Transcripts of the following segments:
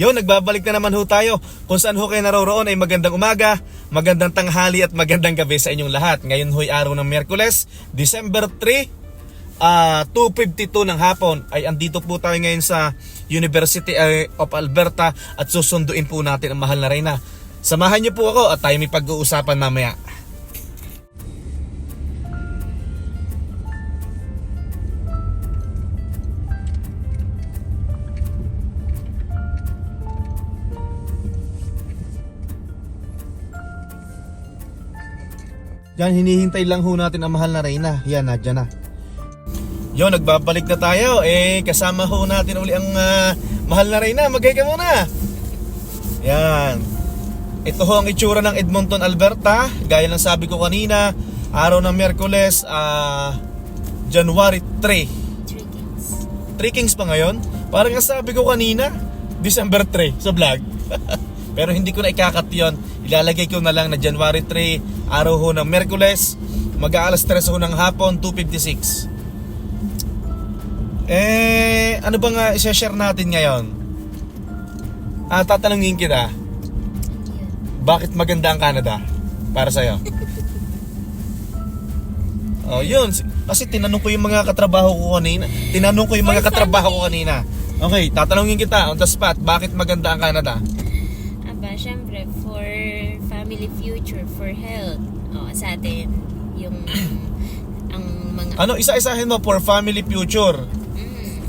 Yun, nagbabalik na naman ho tayo. Kung saan ho kayo naroroon ay magandang umaga, magandang tanghali at magandang gabi sa inyong lahat. Ngayon ho'y araw ng Miyerkules, December 3, ah 2.52 ng hapon ay andito po tayo ngayon sa University eh, of Alberta at susunduin po natin ang mahal na Reyna. Samahan niyo po ako at tayo may pag-uusapan mamaya. Yan, hinihintay lang ho natin ang mahal na Reyna. Yan, nadyan na. Yo, nagbabalik na tayo. Eh, kasama ho natin uli ang ah, mahal na Reyna. Magay ka muna. Yan. Ito ho ang itsura ng Edmonton, Alberta. Gaya ng sabi ko kanina, araw ng Miyerkules, ah, January 3. Three kings. 3 Kings pa ngayon? Parang ang sabi ko kanina, December 3 sa vlog. Pero hindi ko na ikakat yon. Ilalagay ko na lang na January 3, araw ho ng Merkules, mag-aalas 3 ho ng hapon, 2.56. Eh, ano ba nga i-share natin ngayon? Ah, tatanungin kita, bakit maganda ang Canada para sa'yo? Oh, yun. Kasi tinanong ko yung mga katrabaho ko kanina. Tinanong ko yung mga katrabaho ko kanina. Okay, tatanungin kita on the spot, bakit maganda ang Canada? Syempre, for family future, for health. O, sa atin, yung ang mga... Ano, isa-isahin mo for family future, Mm.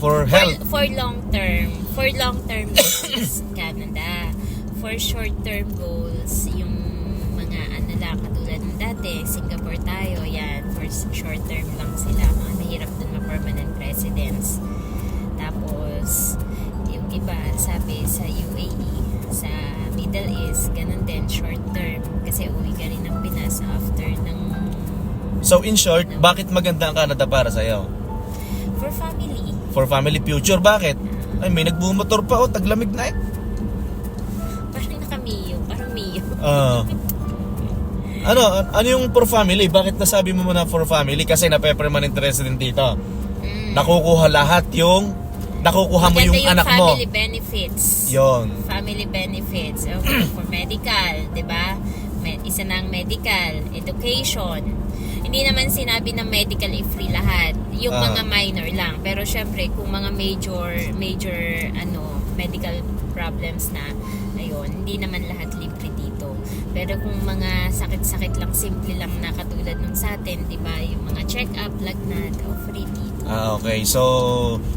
for For, health. for long term. For long term goals, Canada. For short term goals, yung mga ano lang, katulad ng dati, Singapore tayo, yan. For short term lang sila. Mga mahirap dun ma-permanent residence. Tapos, yung iba, sabi sa UAE, sa Middle East, ganun din, short term. Kasi uwi ka rin ng Pinas after ng So in short, bakit maganda ang Canada para sa'yo? for family. For family future, bakit? Ay, may nagbumotor pa, oh, taglamig na eh. Parang naka-Mio, parang Mio. Ah. ano, ano yung for family? Bakit nasabi mo muna for family? Kasi na-permanent resident dito. Mm. Nakukuha lahat yung, nakukuha mo Maganda yung, anak mo. family benefits. Yon. Family benefits. Okay, for medical, di ba? Isa na ang medical, education. Hindi naman sinabi na medical if free lahat. Yung Ah. mga minor lang. Pero syempre, kung mga major, major, ano, medical problems na, ayun, hindi naman lahat libre dito. Pero kung mga sakit-sakit lang, simple lang na katulad nung sa atin, di ba? Yung mga check-up, lagnat, o free dito. Ah, okay. So,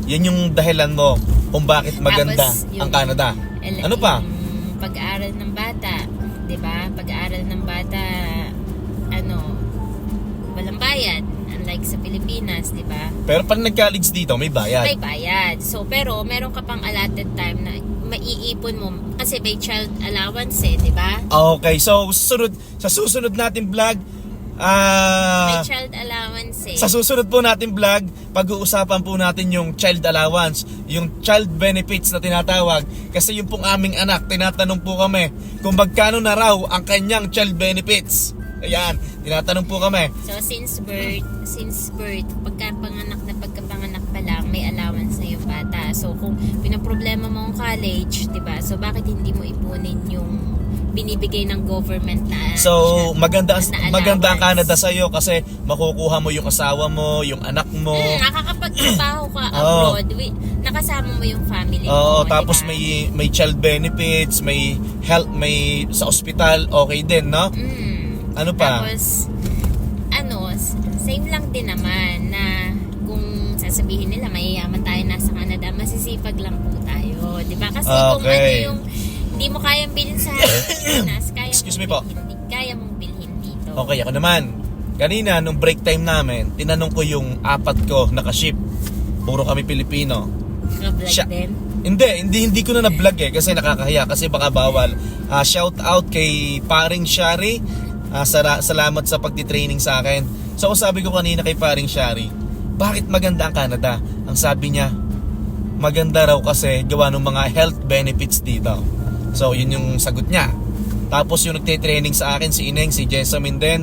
yan yung dahilan mo kung bakit maganda Tapos, yung- ang Canada. El- Ano pa? Yung pag-aaral ng bata, 'di ba? Pag-aaral ng bata ano, walang bayad unlike sa Pilipinas, 'di ba? Pero pag nag-college dito, may bayad. May bayad. So pero meron ka pang allotted time na maiipon mo kasi may child allowance eh, 'di ba? Okay, so susunod, sa susunod natin vlog, ah... May child allowance eh. Sa susunod po natin vlog, pag-uusapan po natin yung child allowance, yung child benefits na tinatawag. Kasi yung pong aming anak, tinatanong po kami kung magkano na raw ang kanyang child benefits. Ayan, tinatanong po kami. So since birth, since birth, pagka panganak na pagkapanganak pa lang, may allowance bata. So kung pinaproblema mo ang college, 'di ba? So bakit hindi mo ipunin yung binibigay ng government na So, maganda na maganda ang? Canada sa iyo kasi makukuha mo yung asawa mo, yung anak mo. Mm, nakakapagtrabaho ka Oo. abroad, wi- nakasama mo yung family Oo, mo. tapos di ba? may may child benefits, may health, may sa ospital, okay din, no? Mm. Ano pa? Tapos, ano, same lang din naman na kung sasabihin nila mayayaman Masisipag lang po tayo. Di ba? Kasi kung ano Okay. yung hindi mo kayang bilhin sa Pilipinas, kaya Excuse mong me po. bilhin, di- kaya mong bilhin dito. Okay, ako naman. Kanina, nung break time namin, tinanong ko yung apat ko naka-ship. Puro kami Pilipino. Ka-vlog Siya- din. Hindi, hindi hindi ko na na-vlog eh kasi nakakahiya kasi baka bawal. Ah, shout out kay Paring Shari. Ah, sara- salamat sa pagti-training sa akin. So sabi ko kanina kay Paring Shari, bakit maganda ang Canada? Ang sabi niya, maganda raw kasi gawa ng mga health benefits dito. So yun yung sagot niya. Tapos yung nagte-training sa akin si Ineng, si Jessamine din.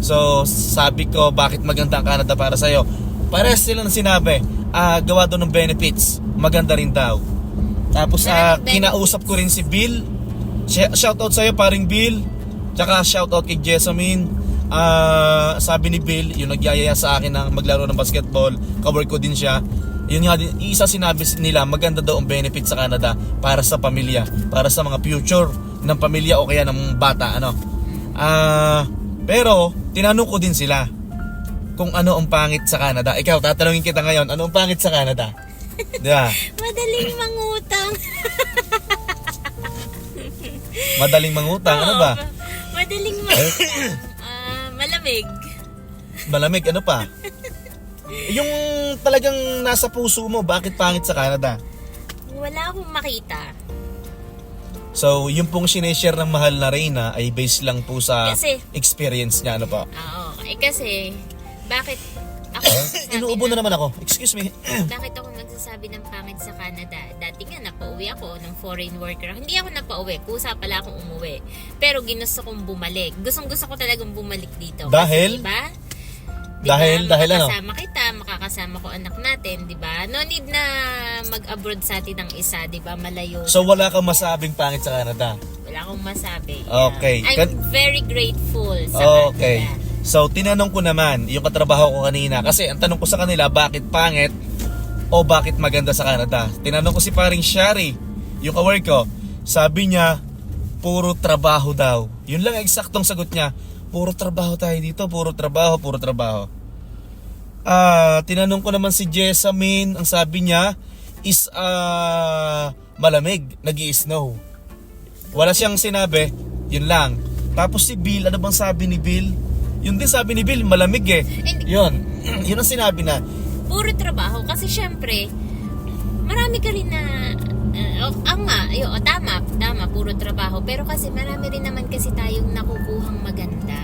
So sabi ko bakit maganda ang Canada para sa'yo? Pares sila ng sinabi, ah, gawa doon ng benefits, maganda rin daw. Tapos benefits. kinausap ko rin si Bill. Sh- Shoutout sa'yo paring Bill. Tsaka shoutout kay Jessamine. Ah, sabi ni Bill, yung nagyayaya sa akin ng maglaro ng basketball, kawork ko din siya. Yun nga din, isa sinabi nila, maganda daw ang benefit sa Canada para sa pamilya, para sa mga future ng pamilya o kaya ng bata, ano. Ah, pero tinanong ko din sila kung ano ang pangit sa Canada. Ikaw, tatanungin kita ngayon, ano ang pangit sa Canada? Di ba? Madaling mangutang. Madaling mangutang, ano ba? Oo, Madaling mangutang. Ah, malamig. Malamig, ano pa? Yung talagang nasa puso mo, bakit pangit sa Canada? Wala akong makita. So, yung pong sineshare ng mahal na Reyna ay based lang po sa Kasi- experience niya, ano pa? Oo. Eh kasi, bakit ako Inuubo na ng- naman ako. Excuse me. bakit ako nagsasabi ng pangit sa Canada? Dati nga, napauwi ako ng foreign worker. Hindi ako napauwi. Kusa pala akong umuwi. Pero ginusto kong bumalik. Gustong gusto ko talagang bumalik dito. Dahil? Kasi, diba? Dahil- dahil ano? Makakasama kita, makakasama ko anak natin, di ba? No need na mag-abroad sa atin ng isa, di ba? Malayo. So, wala kang masabing pangit sa Canada. Wala akong masabi. Okay. I'm Kan- very grateful sa Okay. Canada. So, tinanong ko naman, yung katrabaho ko kanina, kasi ang tanong ko sa kanila, bakit pangit o bakit maganda sa Canada? Tinanong ko si paring Shari, yung kawork ko, sabi niya, puro trabaho daw. Yun lang ang eksaktong sagot niya. Puro trabaho tayo dito, puro trabaho, puro trabaho. Ah, tinanong ko naman si Jessamine, ang sabi niya is ah malamig, nag snow Wala siyang sinabi, yun lang. Tapos si Bill, ano bang sabi ni Bill? Yun din sabi ni Bill, malamig eh. Hindi. Yun, yun ang sinabi na. puro trabaho kasi syempre marami ka rin na uh, ang nga, ayo, oh, tama, tama, puro trabaho. Pero kasi marami rin naman kasi tayong nakukuhang maganda.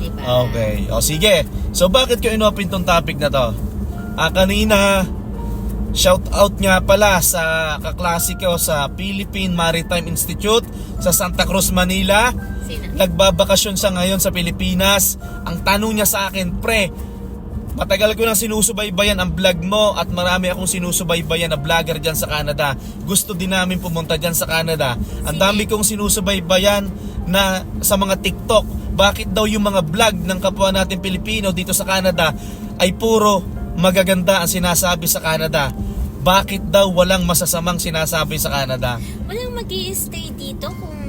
Di ba? Okay, o sige. So bakit ko inopen tong topic na to? Ah, kanina, shout out nga pala sa kaklase ko sa Philippine Maritime Institute sa Santa Cruz, Manila. Sino? Nagbabakasyon siya ngayon sa Pilipinas. Ang tanong niya sa akin, pre, matagal ko nang sinusubaybayan ang vlog mo at marami akong sinusubaybayan na vlogger dyan sa Canada. Gusto din namin pumunta dyan sa Canada. Ang dami kong sinusubaybayan na sa mga TikTok. Bakit daw yung mga vlog ng kapwa natin Pilipino dito sa Canada ay puro magaganda ang sinasabi sa Canada? Bakit daw walang masasamang sinasabi sa Canada? Walang mag stay dito kung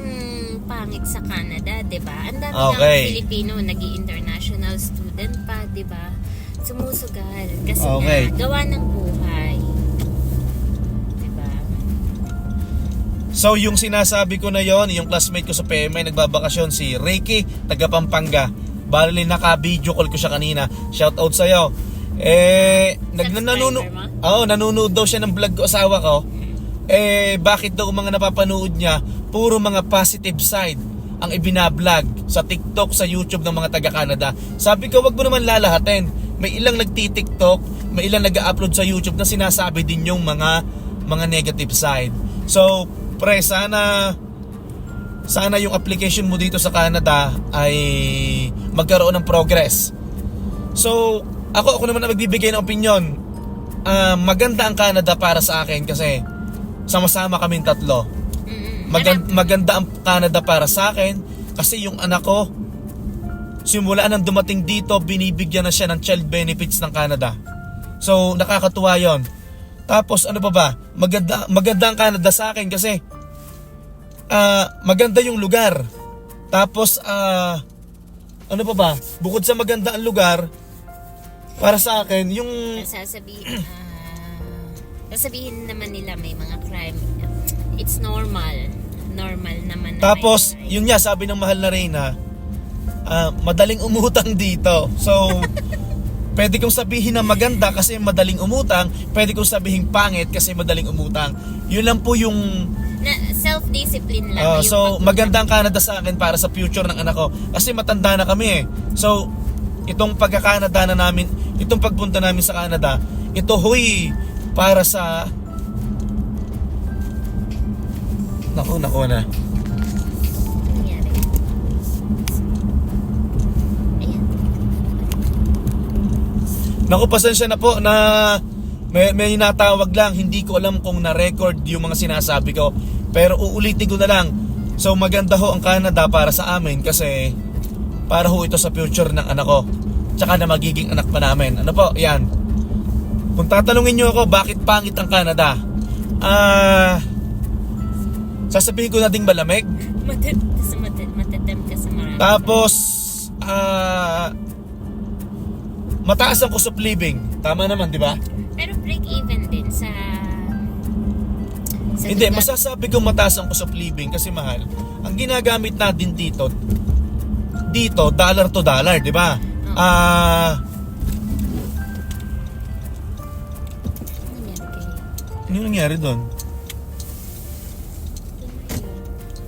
pangit sa Canada, 'di ba? Ang dami Okay. ng Pilipino nag international student pa, 'di ba? Sumusugal kasi Okay. nga gawa ng buhay. 'Di ba? So yung sinasabi ko na yon, yung classmate ko sa PMI nagbabakasyon si Ricky, taga Pampanga. Bali naka-video call ko siya kanina. Shout out sa iyo. Eh Subscriber Oo, nanonood daw siya ng vlog ko asawa ko. Eh bakit daw mga napapanood niya puro mga positive side ang ibinablog sa TikTok, sa YouTube ng mga taga Canada. Sabi ko, wag mo naman lalahatin. May ilang nagti-TikTok, may ilang nag-upload sa YouTube na sinasabi din yung mga mga negative side. So, pre, sana sana yung application mo dito sa Canada ay magkaroon ng progress. So, ako ako naman ang magbibigay ng opinion. Ah, maganda ang Canada para sa akin kasi sama-sama kaming tatlo. Mm-mm. Magan- maganda ang Canada para sa akin kasi yung anak ko simula nang dumating dito binibigyan na siya ng child benefits ng Canada. So nakakatuwa 'yon. Tapos ano pa ba? Maganda maganda ang Canada sa akin kasi ah maganda yung lugar. Tapos ah ano pa ba? Bukod sa maganda ang lugar para sa akin yung sasabihin, ah, sasabihin naman nila may mga crime. It's normal. Normal naman na Tapos, yun nga, sabi ng mahal na Reyna, ah, madaling umutang dito. So, pwede kong sabihin na maganda kasi madaling umutang, pwede kong sabihin pangit kasi madaling umutang. Yun lang po yung... na, self-discipline lang. yung so, maganda ang Canada sa akin para sa future ng anak ko. Kasi matanda na kami eh. So, itong pagka-Canada na namin, itong pagpunta namin sa Canada, ito huy, para sa... Naku, naku na. Ano nangyari? Ayan. Naku, pasensya na po na May, may natawag lang, hindi ko alam kung na-record yung mga sinasabi ko. Pero uulitin ko na lang. So maganda ho ang Canada para sa amin kasi para ho ito sa future ng anak ko. Tsaka na magiging anak pa namin. Ano po, yan. Kung tatanungin nyo ako, bakit pangit ang Canada? Ah... sasabihin ko na ding malamig. Matad, kasi matad, matadam ka sa marami. Tapos, ah... mataas ang cost of living. Tama naman, di ba? Pero break even din sa... sa Hindi, lugar. masasabi ko mataas ang cost of living kasi mahal. Ang ginagamit natin dito, dito, dollar to dollar, di ba? Oo. Ah... Ano nangyari kayo? ano yung nangyari doon?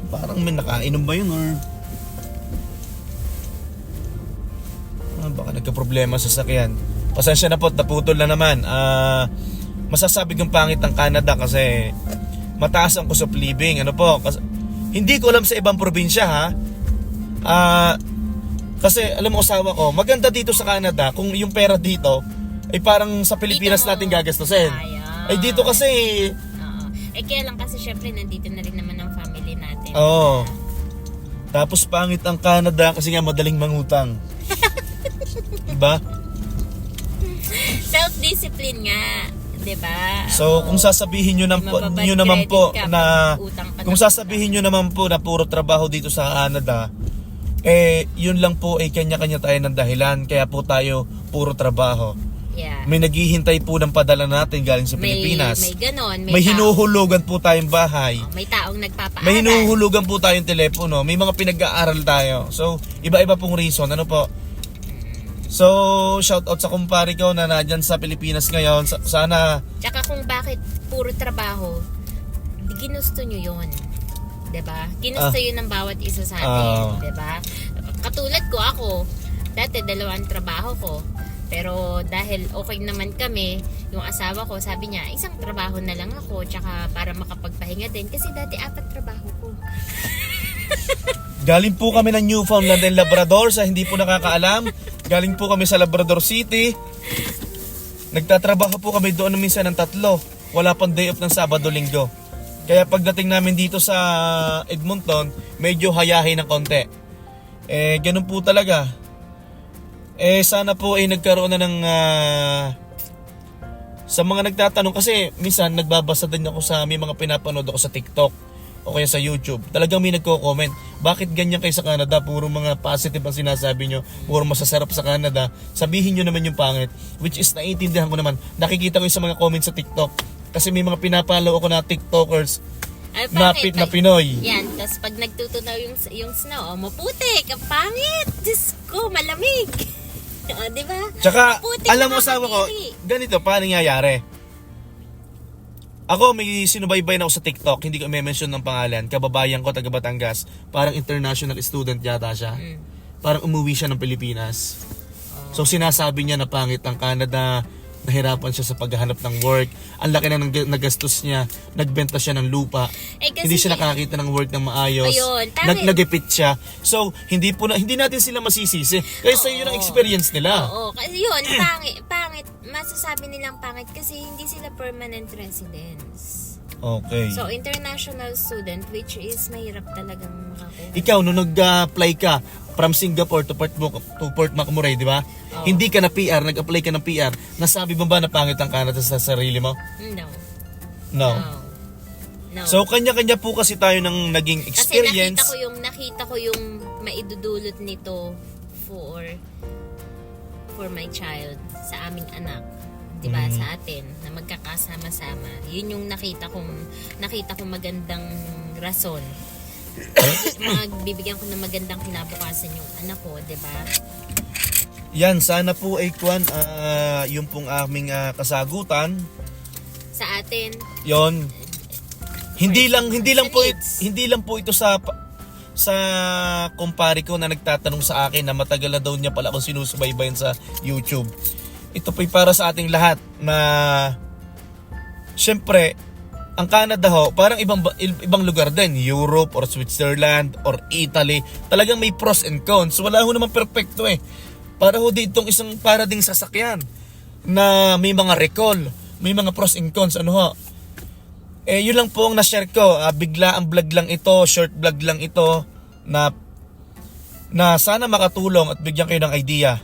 Parang may nakainom ba yun or... baka nagka-problema sa sakyan. Pasensya na po, naputol na naman. Ah, masasabi kong pangit ang Canada kasi mataas ang cost of living. Ano po? Kasi, hindi ko alam sa ibang probinsya ha. Ah, kasi alam mo asawa ko, maganda dito sa Canada kung yung pera dito ay parang sa Pilipinas Dito natin gagastusin. Ayan. Ay dito kasi Oo. Eh kaya lang kasi syempre nandito na rin naman ang family natin. Oo. Tapos pangit ang Canada kasi nga madaling mangutang. Diba? Self-discipline nga. 'di ba? So kung sasabihin nyo, nam- nyo naman po ka na kung ng sasabihin nyo naman po na puro trabaho dito sa Canada, eh yun lang po ay kanya-kanya tayo ng dahilan kaya po tayo puro trabaho. Yeah. May naghihintay po ng padala natin galing sa May, Pilipinas. may ganon. May, tao- hinuhulugan po tayong bahay. Oh, may taong nagpapaaral. May hinuhulugan po tayong telepono. May mga pinag-aaral tayo. So, iba-iba pong reason. Ano po? So, shout out sa kumpare ko na nandyan sa Pilipinas ngayon. Sa- Sana, Tsaka kung bakit puro trabaho, ginusto nyo yun. 'Di ba? Ginusto Ah. yun ng bawat isa sa Ah. atin. 'di ba? Katulad ko ako, dati dalawang trabaho ko. Pero dahil okay naman kami, yung asawa ko, sabi niya, isang trabaho na lang ako, tsaka para makapagpahinga din. Kasi dati apat trabaho ko. galing po kami ng Newfoundland and Labrador sa hindi po nakakaalam. Galing po kami sa Labrador City. Nagtatrabaho po kami doon minsan ng tatlo. Wala pang day off ng Sabado-Linggo. Kaya pagdating namin dito sa Edmonton, medyo hayahin ng konti. Eh, ganun po talaga. Eh, sana po ay nagkaroon na ng... ah, sa mga nagtatanong, kasi minsan nagbabasa din ako sa may mga pinapanood ako sa TikTok o kaya sa YouTube. Talagang may nagko-comment, bakit ganyan kayo sa Canada? Puro mga positive ang sinasabi nyo, puro masasarap sa Canada. Sabihin nyo naman yung pangit, which is naiintindihan ko naman. Nakikita ko yung sa mga comments sa TikTok. Kasi may mga pinapalo ako na TikTokers Ay, na, pi- na Pag- Pinoy. Yan, tapos pag nagtutunaw yung, yung snow, oh, maputik, ang pangit, Diyos ko, malamig. o, di ba? Tsaka, Maputik alam mo na sabi ko, ganito, paano nangyayari? Ako, may sinubaybay na ako sa TikTok, hindi ko i-mention ng pangalan. Kababayan ko, taga Batangas. Parang international student yata siya. Mm. Parang umuwi siya ng Pilipinas. So, sinasabi niya na pangit ang Canada, nahirapan siya sa paghahanap ng work. Ang laki na ng nagastos niya. Nagbenta siya ng lupa. Eh, kasi- hindi siya nakakita ng work ng maayos. Ayun. Nag nagipit siya. So, hindi po na, hindi natin sila masisisi. Kasi yun ang Oo. experience nila. Oo, kasi yun, pangit, masasabi nilang pangit kasi hindi sila permanent residents. Okay. So, international student, which is mahirap talagang makakuha. Ikaw, nung nag-apply ka from Singapore to Port, to Port Macmurray, di ba? Oo. Hindi ka na PR, nag-apply ka ng PR. Nasabi mo ba na pangit ang Canada sa sarili mo? No. No. No. No. So, kanya-kanya po kasi tayo ng naging Kasi experience. nakita ko yung nakita ko yung maidudulot nito for for my child sa aming anak. 'Di ba? Mhm. Sa atin na magkakasama-sama. Yun yung nakita kong nakita kong magandang rason. Magbibigyan ko ng magandang kinabukasan yung anak ko, 'di ba? Yan, sana po ay kwan, ah, yung pong aming ah, kasagutan. Sa atin, Yon. Hindi lang hindi lang po it- hindi lang po ito sa sa kumpare ko na nagtatanong sa akin na matagal na daw niya pala akong sinusubaybayan sa YouTube. Ito po'y para sa ating lahat na Siyempre, ang Canada ho, parang ibang ibang lugar din, Europe or Switzerland or Italy. Talagang may pros and cons. Wala ho naman perfecto eh. Para ho ditong isang para ding sasakyan na may mga recall. may mga pros and cons, ano ho. Eh, yun lang po ang na-share ko. Ah, bigla ang vlog lang ito, short vlog lang ito, na na sana makatulong at bigyan kayo ng idea.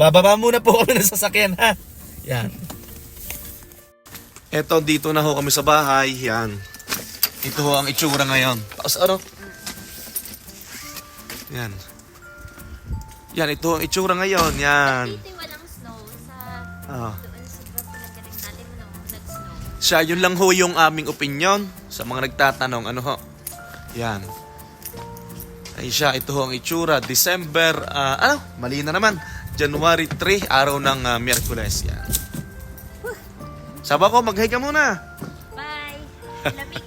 Bababa muna po kami ng sasakyan, ha? Yan. Eto, dito na ho kami sa bahay. Yan. Ito ho ang itsura ngayon. Tapos ano? Yan. Yan, ito ang itsura ngayon. Yan. Dito walang snow sa Ah. Siya, yun lang ho yung aming opinion sa mga nagtatanong. Ano ho? Yan. Ay siya, ito ho ang itsura. December, ah, ano? Mali na naman. January 3, araw ng ah, Miyerkules. Yan. Saba ko, mag-hi ka muna. Bye! Lamig!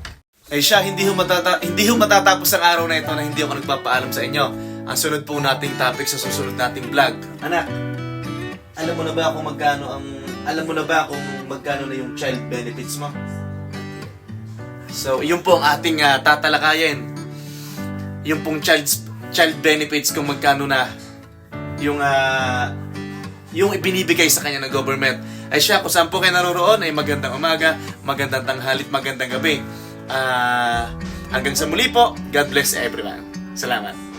Ay siya, hindi ho, matata hindi ho matatapos ang araw na ito na hindi ako nagpapaalam sa inyo. Ang sunod po nating topic sa susunod nating vlog. Anak, alam mo na ba kung magkano ang alam mo na ba kung magkano na yung child benefits mo? So, yun po ang ating ah, tatalakayin. Yung pong child child benefits kung magkano na yung ah, yung ibinibigay sa kanya ng government. Ay siya, kung saan po kayo naroroon, ay magandang umaga, magandang tanghalit, magandang gabi. Ah, hanggang sa muli po, God bless everyone. Salamat.